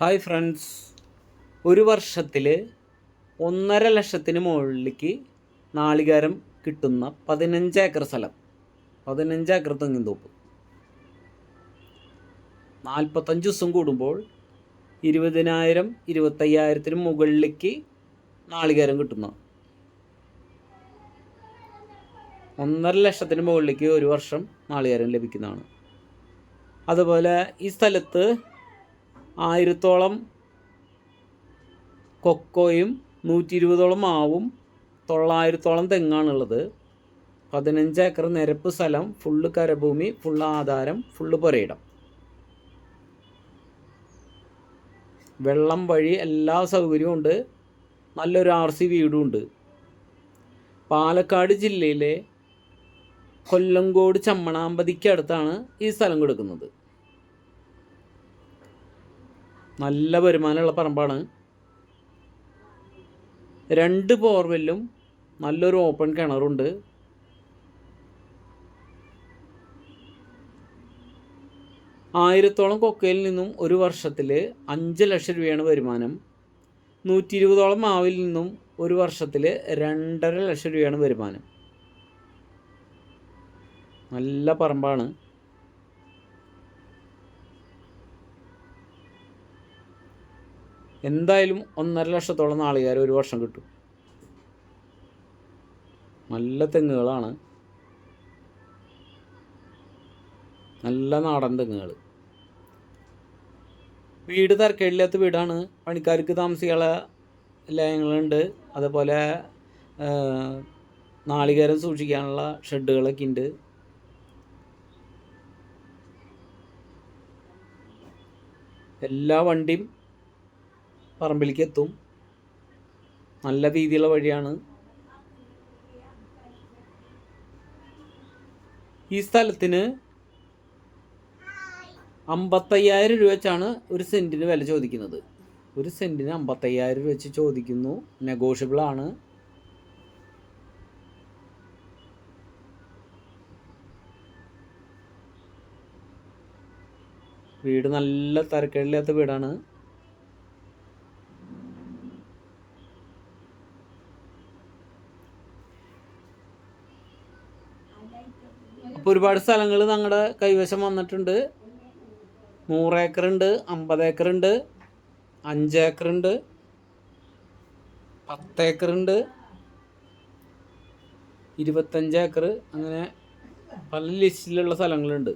Hi friends. ഒരു വർഷത്തിൽ ഒന്നര ലക്ഷത്തിന് മുകളിലേക്ക് നാളികേരം കിട്ടുന്ന പതിനഞ്ച് ഏക്കർ സ്ഥലം. പതിനഞ്ച് ഏക്കർ തെങ്ങിൻ തോപ്പ്. നാൽപ്പത്തഞ്ച് ദിവസം കൂടുമ്പോൾ ഇരുപതിനായിരം ഇരുപത്തയ്യായിരത്തിന് മുകളിലേക്ക് നാളികേരം കിട്ടുന്ന. ഒന്നര ലക്ഷത്തിന് മുകളിലേക്ക് ഒരു വർഷം നാളികേരം ലഭിക്കുന്നതാണ്. അതുപോലെ ഈ സ്ഥലത്ത് ആയിരത്തോളം കൊക്കോയും നൂറ്റി ഇരുപതോളം മാവും തൊള്ളായിരത്തോളം തെങ്ങാണുള്ളത്. പതിനഞ്ച് ഏക്കർ നിരപ്പ് സ്ഥലം ഫുള്ള് കരഭൂമി ഫുള്ള് ആധാരം ഫുള്ള് പുരയിടം. വെള്ളം വഴി എല്ലാ സൗകര്യവും ഉണ്ട്. നല്ലൊരു ആർ സി വീടും ഉണ്ട്. പാലക്കാട് ജില്ലയിലെ കൊല്ലങ്കോട് ചമ്മണാമ്പതിക്ക് അടുത്താണ് ഈ സ്ഥലം കൊടുക്കുന്നത്. നല്ല വരുമാനമുള്ള പറമ്പാണ്. രണ്ട് ബോർവെല്ലും നല്ലൊരു ഓപ്പൺ കിണറുണ്ട്. ആയിരത്തോളം കൊക്കയിൽ നിന്നും ഒരു വർഷത്തിൽ അഞ്ച് ലക്ഷം രൂപയാണ് വരുമാനം. നൂറ്റി ഇരുപതോളം മാവിൽ നിന്നും ഒരു വർഷത്തിൽ രണ്ടര ലക്ഷം രൂപയാണ് വരുമാനം. നല്ല പറമ്പാണ്. എന്തായാലും ഒന്നര ലക്ഷത്തോളം നാളികേരം ഒരു വർഷം കിട്ടും. നല്ല തെങ്ങുകളാണ്. നല്ല നാടൻ തെങ്ങുകൾ വീട് തരക്കേടില്ലാത്ത വീടാണ്. പണിക്കാർക്ക് താമസിക്കാനുള്ള ലയങ്ങളുണ്ട്. അതുപോലെ നാളികേരം സൂക്ഷിക്കാനുള്ള ഷെഡുകളൊക്കെ ഉണ്ട് എല്ലാ വണ്ടിയും പറമ്പിലേക്ക് എത്തും നല്ല രീതിയിലുള്ള വഴിയാണ് ഈ സ്ഥലത്തിന് അമ്പത്തയ്യായിരം രൂപ വെച്ചാണ് ഒരു സെന്റിന് വില ചോദിക്കുന്നത്. ഒരു സെന്റിന് അമ്പത്തയ്യായിരം രൂപ വെച്ച് ചോദിക്കുന്നു. നെഗോഷ്യബിൾ ആണ്. വീട് നല്ല തരക്കേടില്ലാത്ത വീടാണ്. അപ്പോൾ ഒരുപാട് സ്ഥലങ്ങൾ ഞങ്ങളുടെ കൈവശം വന്നിട്ടുണ്ട്. നൂറ് ഏക്കറുണ്ട് അമ്പത് ഏക്കറുണ്ട് അഞ്ച് ഏക്കറുണ്ട് പത്ത് ഏക്കറുണ്ട് ഇരുപത്തഞ്ച് ഏക്കർ അങ്ങനെ പല ലിസ്റ്റിലുള്ള സ്ഥലങ്ങളുണ്ട്.